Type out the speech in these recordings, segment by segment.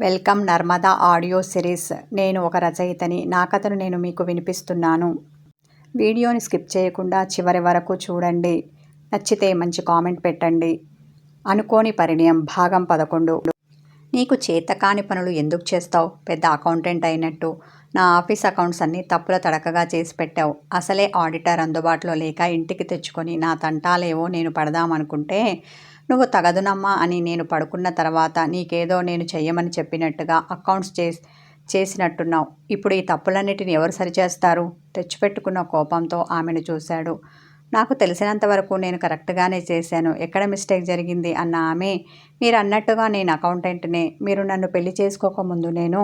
Welcome Narmada audio series. నేను ఒక రచయితని. నా కథను నేను మీకు వినిపిస్తున్నాను. వీడియోని స్కిప్ చేయకుండా చివరి వరకు చూడండి. నచ్చితే మంచి కామెంట్ పెట్టండి. అనుకోని పరిణయం. భాగం పదకొండు. నీకు చేతకాని పనులు ఎందుకు చేస్తావు? పెద్ద అకౌంటెంట్ అయినట్టు. నా ఆఫీస్ అకౌంట్స్ అన్నీ తప్పుల తడకగా చేసి పెట్టావు. అసలే ఆడిటర్ అందుబాటులో లేక ఇంటికి తెచ్చుకొని నా తంటాలేవో నేను పడదామనుకుంటే నువ్వు తగదునమ్మా అని నేను పడుకున్న తర్వాత నీకేదో నేను చెయ్యమని చెప్పినట్టుగా అకౌంట్స్ చేసి చేసినట్టున్నావు. ఇప్పుడు ఈ తప్పులన్నిటిని ఎవరు సరిచేస్తారు? తెచ్చిపెట్టుకున్న కోపంతో ఆమెను చూశాడు. నాకు తెలిసినంత వరకు నేను కరెక్ట్గానే చేశాను. ఎక్కడ మిస్టేక్ జరిగింది? అన్న ఆమె మీరు అన్నట్టుగా నేను అకౌంటెంట్నే. మీరు నన్ను పెళ్ళి చేసుకోకముందు నేను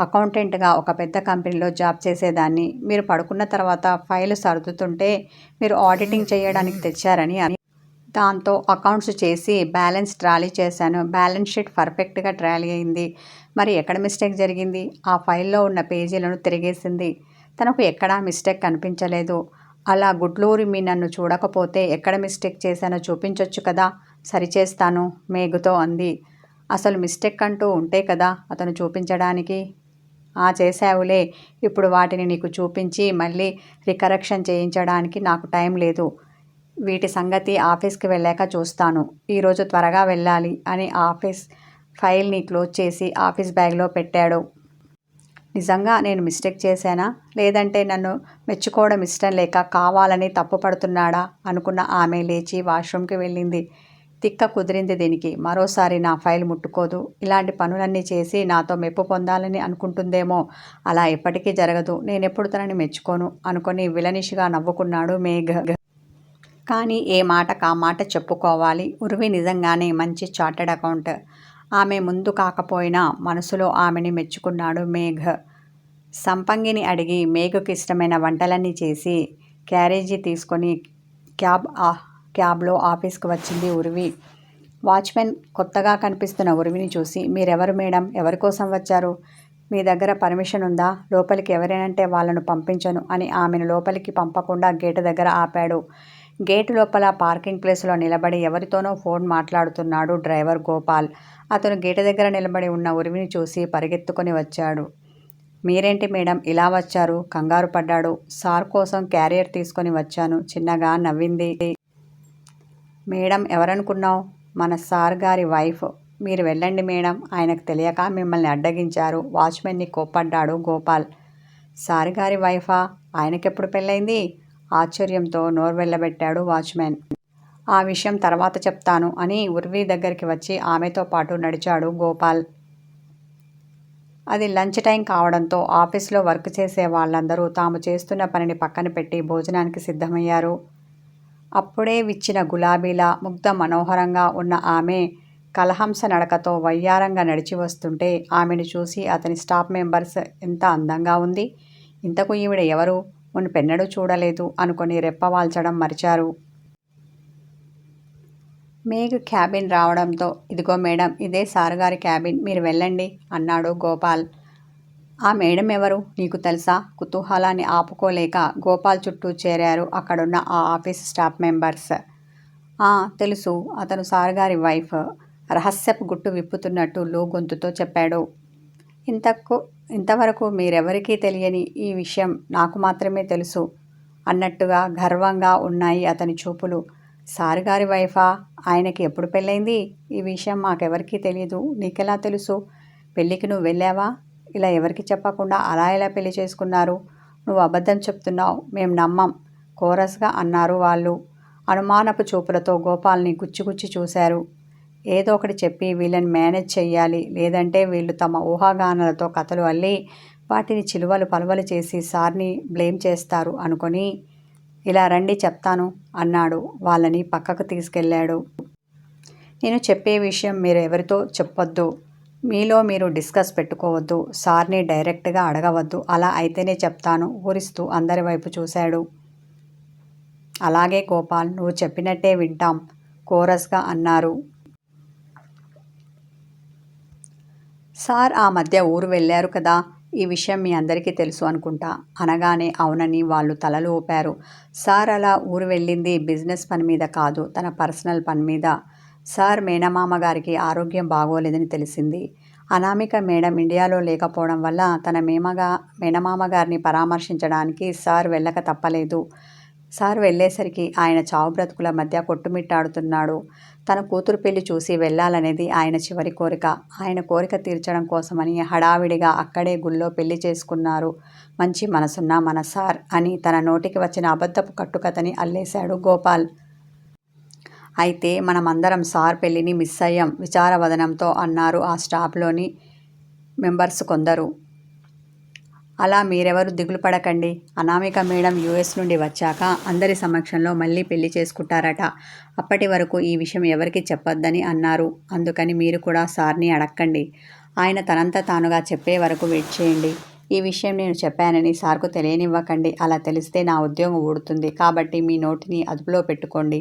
అకౌంటెంట్గా ఒక పెద్ద కంపెనీలో జాబ్ చేసేదాన్ని. మీరు పడుకున్న తర్వాత ఫైల్ సర్దుతుంటే మీరు ఆడిటింగ్ చేయడానికి తెచ్చారని అని దాంతో అకౌంట్స్ చేసి బ్యాలెన్స్ ట్రాలీ చేశాను. బ్యాలెన్స్ షీట్ పర్ఫెక్ట్గా ట్రాలీ అయింది. మరి ఎక్కడ మిస్టేక్ జరిగింది? ఆ ఫైల్లో ఉన్న పేజీలను తిరిగేసింది. తనకు ఎక్కడా మిస్టేక్ కనిపించలేదు. అలా గుడ్లూరి మీ నన్ను చూడకపోతే ఎక్కడ మిస్టేక్ చేశానో చూపించొచ్చు కదా? సరిచేస్తాను మేఘుతో అంది. అసలు మిస్టేక్ అంటూ ఉంటే కదా అతను చూపించడానికి? ఆ చేశావులే ఇప్పుడు వాటిని నీకు చూపించి మళ్ళీ రికరెక్షన్ చేయించడానికి నాకు టైం లేదు. వీటి సంగతి ఆఫీస్కి వెళ్ళాక చూస్తాను. ఈరోజు త్వరగా వెళ్ళాలి అని ఆఫీస్ ఫైల్ని క్లోజ్ చేసి ఆఫీస్ బ్యాగ్లో పెట్టాడు. నిజంగా నేను మిస్టేక్ చేశానా? లేదంటే నన్ను మెచ్చుకోవడం ఇష్టం లేక కావాలని తప్పు పడుతున్నాడా? అనుకున్న ఆమె లేచి వాష్రూమ్కి వెళ్ళింది. తిక్క కుదిరింది దీనికి. మరోసారి నా ఫైల్ ముట్టుకోదు. ఇలాంటి పనులన్నీ చేసి నాతో మెప్పు పొందాలని అనుకుంటుందేమో. అలా ఎప్పటికీ జరగదు. నేనెప్పుడు తనని మెచ్చుకోను? అనుకుని విలనిషిగా నవ్వుకున్నాడు మేఘ. కానీ ఏ మాట కా మాట చెప్పుకోవాలి. ఉర్వి నిజంగానే మంచి చార్టెడ్ అకౌంట్. ఆమె ముందు కాకపోయినా మనసులో ఆమెని మెచ్చుకున్నాడు మేఘ. సంపంగిని అడిగి మేఘకు ఇష్టమైన వంటలన్నీ చేసి క్యారేజీ తీసుకొని క్యాబ్ క్యాబ్లో ఆఫీస్కి వచ్చింది ఉర్వి. వాచ్మెన్ కొత్తగా కనిపిస్తున్న ఉరివిని చూసి మీరెవరు మేడం? ఎవరి కోసం వచ్చారు? మీ దగ్గర పర్మిషన్ ఉందా? లోపలికి ఎవరైనంటే వాళ్ళను పంపించను అని ఆమెను లోపలికి పంపకుండా గేటు దగ్గర ఆపాడు. గేటు లోపల పార్కింగ్ ప్లేస్లో నిలబడి ఎవరితోనో ఫోన్ మాట్లాడుతున్నాడు డ్రైవర్ గోపాల్. అతను గేటు దగ్గర నిలబడి ఉన్న ఉరివిని చూసి పరిగెత్తుకొని వచ్చాడు. మీరేంటి మేడం ఇలా వచ్చారు? కంగారు పడ్డాడు. సార్ కోసం క్యారియర్ తీసుకొని వచ్చాను. చిన్నగా నవ్వింది. మేడం ఎవరనుకున్నావు? మన సార్ గారి వైఫ్. మీరు వెళ్ళండి మేడం. ఆయనకు తెలియక మిమ్మల్ని అడ్డగించారు. వాచ్మెన్ని కోప్పడ్డాడు గోపాల్. సార్ గారి వైఫా? ఆయనకెప్పుడు పెళ్ళైంది ఆశ్చర్యంతో నోర్వెళ్ళబెట్టాడు వాచ్మెన్. ఆ విషయం తర్వాత చెప్తాను అని ఉర్వి దగ్గరికి వచ్చి ఆమెతో పాటు నడిచాడు గోపాల్. అది లంచ్ టైం కావడంతో ఆఫీస్లో వర్క్ చేసే వాళ్ళందరూ తాము చేస్తున్న పనిని పక్కన పెట్టి భోజనానికి సిద్ధమయ్యారు. అప్పుడే విచ్చిన గులాబీలా ముగ్ధ మనోహరంగా ఉన్న ఆమె కలహంస నడకతో వయ్యారంగా నడిచి వస్తుంటే ఆమెను చూసి అతని స్టాఫ్ మెంబర్స్ ఎంత అందంగా ఉంది! ఇంతకు ఈవిడ ఎవరు? మునిపెన్నడూ చూడలేదు అనుకొని రెప్పవాల్చడం మరిచారు. మేఘ్ క్యాబిన్ రావడంతో ఇదిగో మేడం ఇదే సారుగారి క్యాబిన్ మీరు వెళ్ళండి అన్నాడు గోపాల్. ఆ మేడం ఎవరు నీకు తెలుసా? కుతూహలాన్ని ఆపుకోలేక గోపాల్ చుట్టూ చేరారు అక్కడున్న ఆ ఆఫీస్ స్టాఫ్ మెంబర్స్. తెలుసు అతను సారుగారి వైఫ్. రహస్యపు గుట్టు విప్పుతున్నట్టు లో గొంతుతో చెప్పాడు. ఇంతకు ఇంతవరకు మీరెవరికీ తెలియని ఈ విషయం నాకు మాత్రమే తెలుసు. అన్నట్టుగా గర్వంగా ఉన్నాయి అతని చూపులు. సారుగారి వైఫా? ఆయనకి ఎప్పుడు పెళ్ళైంది? ఈ విషయం మాకెవరికీ తెలియదు నీకెలా తెలుసు? పెళ్ళికి నువ్వు వెళ్ళావా? ఇలా ఎవరికి చెప్పకుండా అలా ఎలా పెళ్ళి చేసుకున్నారు? నువ్వు అబద్ధం చెప్తున్నావు. మేము నమ్మం. కోరస్గా అన్నారు వాళ్ళు. అనుమానపు చూపులతో గోపాల్ని గుచ్చిగుచ్చి చూశారు. ఏదో ఒకటి చెప్పి వీళ్ళని మేనేజ్ చేయాలి లేదంటే వీళ్ళు తమ ఊహాగానాలతో కథలు అల్లి వాటిని చిలువలు పలువలు చేసి సార్ని బ్లేమ్ చేస్తారు అనుకొని ఇలా రండి చెప్తాను అన్నాడు. వాళ్ళని పక్కకు తీసుకెళ్ళాడు. నేను చెప్పే విషయం మీరు ఎవరితో చెప్పొద్దు. మీలో మీరు డిస్కస్ పెట్టుకోవద్దు. సార్ని డైరెక్ట్గా అడగవద్దు. అలా అయితేనే చెప్తాను ఊరిస్తూ అందరి వైపు చూశాడు. అలాగే గోపాల్ నువ్వు చెప్పినట్టే వింటాం కోరస్గా అన్నారు. సార్ ఆ మధ్య ఊరు వెళ్ళారు కదా ఈ విషయం మీ అందరికీ తెలుసు అనుకుంటా అనగానే అవునని వాళ్ళు తలలు ఊపారు. సార్ అలా ఊరు వెళ్ళింది బిజినెస్ పని మీద కాదు తన పర్సనల్ పని మీద. సార్ మేనమామ గారికి ఆరోగ్యం బాగోలేదని తెలిసింది. అనామిక మేడం ఇండియాలో లేకపోవడం వల్ల తన మేమగా మేనమామ గారిని పరామర్శించడానికి సార్ వెళ్ళక తప్పలేదు. సార్ వెళ్ళేసరికి ఆయన చావు బ్రతుకుల మధ్య కొట్టుమిట్టాడుతున్నాడు. తన కూతురు పెళ్ళి చూసి వెళ్ళాలనేది ఆయన చివరి కోరిక. ఆయన కోరిక తీర్చడం కోసమని హడావిడిగా అక్కడే గుళ్ళో పెళ్ళి చేసుకున్నారు. మంచి మనసున్న మన సార్ అని తన నోటికి వచ్చిన అబద్ధపు కట్టుకథని అల్లేశాడు గోపాల్. అయితే మనమందరం సార్ పెళ్ళిని మిస్ అయ్యాం విచారవదనంతో అన్నారు ఆ స్టాఫ్లోని మెంబర్స్ కొందరు. అలా మీరెవరు దిగులు పడకండి. అనామిక మేడం యూఎస్ నుండి వచ్చాక అందరి సమక్షంలో మళ్ళీ పెళ్ళి చేసుకుంటారట. అప్పటి వరకు ఈ విషయం ఎవరికి చెప్పొద్దని అన్నారు. అందుకని మీరు కూడా సార్ని అడక్కండి. ఆయన తనంత తానుగా చెప్పే వరకు వెయిట్ చేయండి. ఈ విషయం నేను చెప్పానని సార్కు తెలియనివ్వకండి. అలా తెలిస్తే నా ఉద్యోగం ఊడుతుంది. కాబట్టి మీ నోటిని అదుపులో పెట్టుకోండి.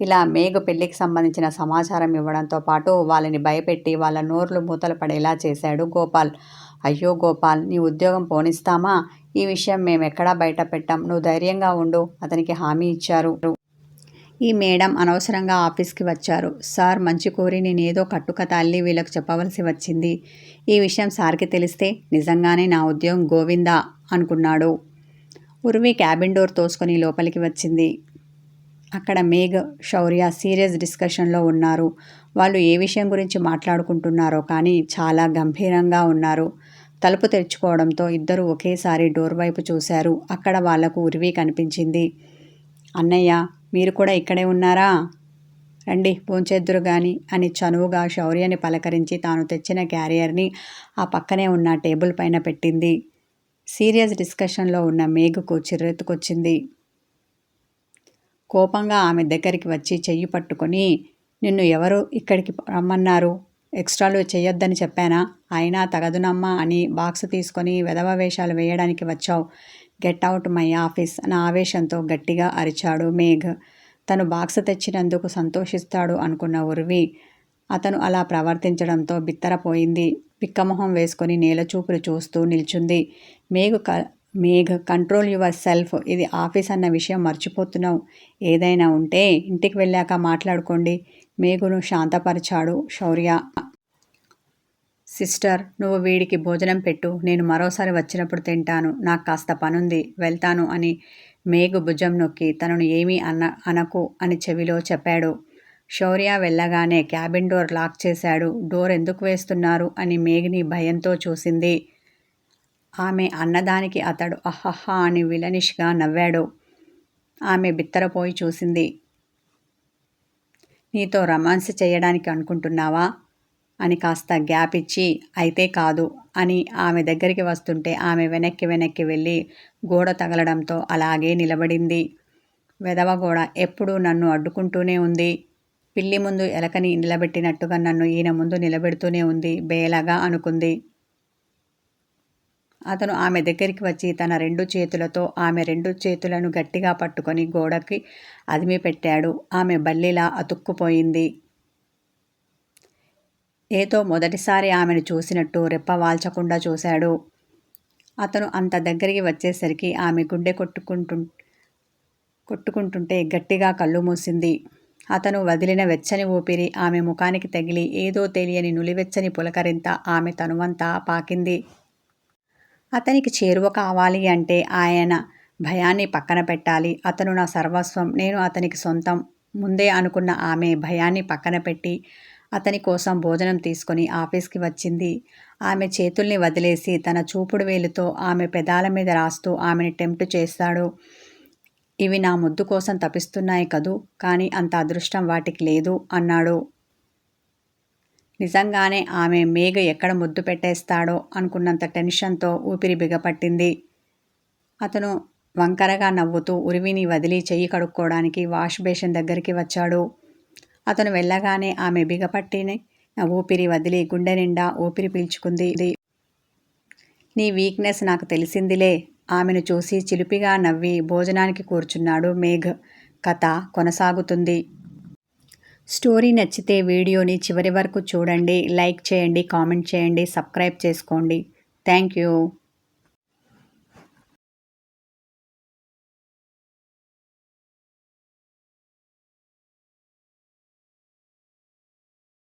ఇలా మేఘ పెళ్ళికి సంబంధించిన సమాచారం ఇవ్వడంతో పాటు వాళ్ళని భయపెట్టి వాళ్ళ నోర్లు మూతలు పడేలా చేశాడు గోపాల్. అయ్యో గోపాల్ నీ ఉద్యోగం పోనిస్తామా? ఈ విషయం మేమెక్కడా బయట పెట్టాం. నువ్వు ధైర్యంగా ఉండు. అతనికి హామీ ఇచ్చారు. ఈ మేడం అనవసరంగా ఆఫీస్కి వచ్చారు. సార్ మంచి కోరి నేనేదో కట్టుకథ అల్లి వీళ్ళకు చెప్పవలసి వచ్చింది. ఈ విషయం సార్కి తెలిస్తే నిజంగానే నా ఉద్యోగం గోవిందా అనుకున్నాడు. ఉర్వి క్యాబిన్ డోర్ తోసుకొని లోపలికి వచ్చింది. అక్కడ మేఘ్ శౌర్య సీరియస్ డిస్కషన్లో ఉన్నారు. వాళ్ళు ఏ విషయం గురించి మాట్లాడుకుంటున్నారో కానీ చాలా గంభీరంగా ఉన్నారు. తలుపు తెరుచుకోవడంతో ఇద్దరు ఒకేసారి డోర్ వైపు చూశారు. అక్కడ వాళ్ళకు ఉరివి కనిపించింది. అన్నయ్య మీరు కూడా ఇక్కడే ఉన్నారా? రండి పోంచేద్దురు గాని అని చనువుగా శౌర్యని పలకరించి తాను తెచ్చిన క్యారియర్ని ఆ పక్కనే ఉన్న టేబుల్ పైన పెట్టింది. సీరియస్ డిస్కషన్లో ఉన్న మేఘకు చిర్రెత్తుకొచ్చింది. కోపంగా ఆమె దగ్గరికి వచ్చి చెయ్యి పట్టుకొని నిన్ను ఎవరు ఇక్కడికి రమ్మన్నారు? ఎక్స్ట్రాలు చేయొద్దని చెప్పానా? అయినా తగదునమ్మా అని బాక్స్ తీసుకొని వెధవ వేషాలు వేయడానికి వచ్చావు. గెట్ అవుట్ మై ఆఫీస్ నా ఆవేశంతో గట్టిగా అరిచాడు మేఘ్. తను బాక్స్ తెచ్చినందుకు సంతోషిస్తాడు అనుకున్న ఉర్వి. అతను అలా ప్రవర్తించడంతో బిత్తరపోయింది. పిక్కమొహం వేసుకొని నేలచూపులు చూస్తూ నిల్చుంది. మేఘు క మేఘ్ కంట్రోల్ యువర్ సెల్ఫ్ ఇది ఆఫీస్ అన్న విషయం మర్చిపోతున్నావు. ఏదైనా ఉంటే ఇంటికి వెళ్ళాక మాట్లాడుకోండి. మేఘును శాంతపరిచాడు శౌర్య. సిస్టర్ నువ్వు వీడికి భోజనం పెట్టు. నేను మరోసారి వచ్చినప్పుడు తింటాను. నాకు కాస్త పనుంది. వెళ్తాను అని మేఘు భుజం నొక్కి తనను ఏమీ అన్న అనకు అని చెవిలో చెప్పాడు. శౌర్య వెళ్ళగానే క్యాబిన్ డోర్ లాక్ చేశాడు. డోర్ ఎందుకు వేస్తున్నారు? అని మేఘ్ని భయంతో చూసింది. ఆమె అన్నదానికి అతడు అహహా అని విలనిష్గా నవ్వాడు. ఆమె బిత్తరపోయి చూసింది. నీతో రొమాన్స్ చేయడానికి అనుకుంటున్నావా? అని కాస్త గ్యాప్ ఇచ్చి అయితే కాదు అని ఆమె దగ్గరికి వస్తుంటే ఆమె వెనక్కి వెనక్కి వెళ్ళి గోడ తగలడంతో అలాగే నిలబడింది. వెదవ గోడ ఎప్పుడూ నన్ను అడ్డుకుంటూనే ఉంది. పిల్లి ముందు ఎలకని నిలబెట్టినట్టుగా నన్ను ఈయన ముందు నిలబెడుతూనే ఉంది బేలగా అనుకుంది. అతను ఆమె దగ్గరికి వచ్చి తన రెండు చేతులతో ఆమె రెండు చేతులను గట్టిగా పట్టుకొని గోడకి అదిమి పెట్టాడు ఆమె బల్లిలా అతుక్కుపోయింది. ఏదో మొదటిసారి ఆమెను చూసినట్టు రెప్ప వాల్చకుండా చూశాడు. అతను అంత దగ్గరికి వచ్చేసరికి ఆమె గుండె కొట్టుకుంటు కొట్టుకుంటుంటే గట్టిగా కళ్ళు మూసింది. అతను వదిలిన వెచ్చని ఊపిరి ఆమె ముఖానికి తగిలి ఏదో తెలియని నులివెచ్చని పులకరింత ఆమె తనువంతా పాకింది. అతనికి చేరువ కావాలి అంటే ఆయన భయాన్ని పక్కన పెట్టాలి. అతను నా సర్వస్వం నేను అతనికి సొంతం. ముందే అనుకున్న ఆమె భయాన్ని పక్కన పెట్టి అతని కోసం భోజనం తీసుకొని ఆఫీస్కి వచ్చింది. ఆమె చేతుల్ని వదిలేసి తన చూపుడు వేలుతో ఆమె పెదాల మీద రాస్తూ ఆమెని టెంప్ట్ చేస్తాడు. ఇవి నా ముద్దు కోసం తపిస్తున్నాయి కదూ కానీ అంత అదృష్టం వాటికి లేదు అన్నాడు. నిజంగానే ఆమె మేఘ ఎక్కడ ముద్దు పెట్టేస్తాడో అనుకున్నంత టెన్షన్తో ఊపిరి బిగపట్టింది. అతను వంకరగా నవ్వుతూ ఉరివిని వదిలి చెయ్యి కడుక్కోవడానికి వాష్ బేసిన్ దగ్గరికి వచ్చాడు. అతను వెళ్ళగానే ఆమె బిగపట్టిని ఊపిరి వదిలి గుండె నిండా ఊపిరి పీల్చుకుంది. నీ వీక్నెస్ నాకు తెలిసిందిలే. ఆమెను చూసి చిలిపిగా నవ్వి భోజనానికి కూర్చున్నాడు మేఘ్. కథ కొనసాగుతుంది. స్టోరీ నచ్చితే వీడియోని చివరి వరకు చూడండి లైక్ చేయండి కామెంట్ చేయండి సబ్స్క్రైబ్ చేసుకోండి. Thank you.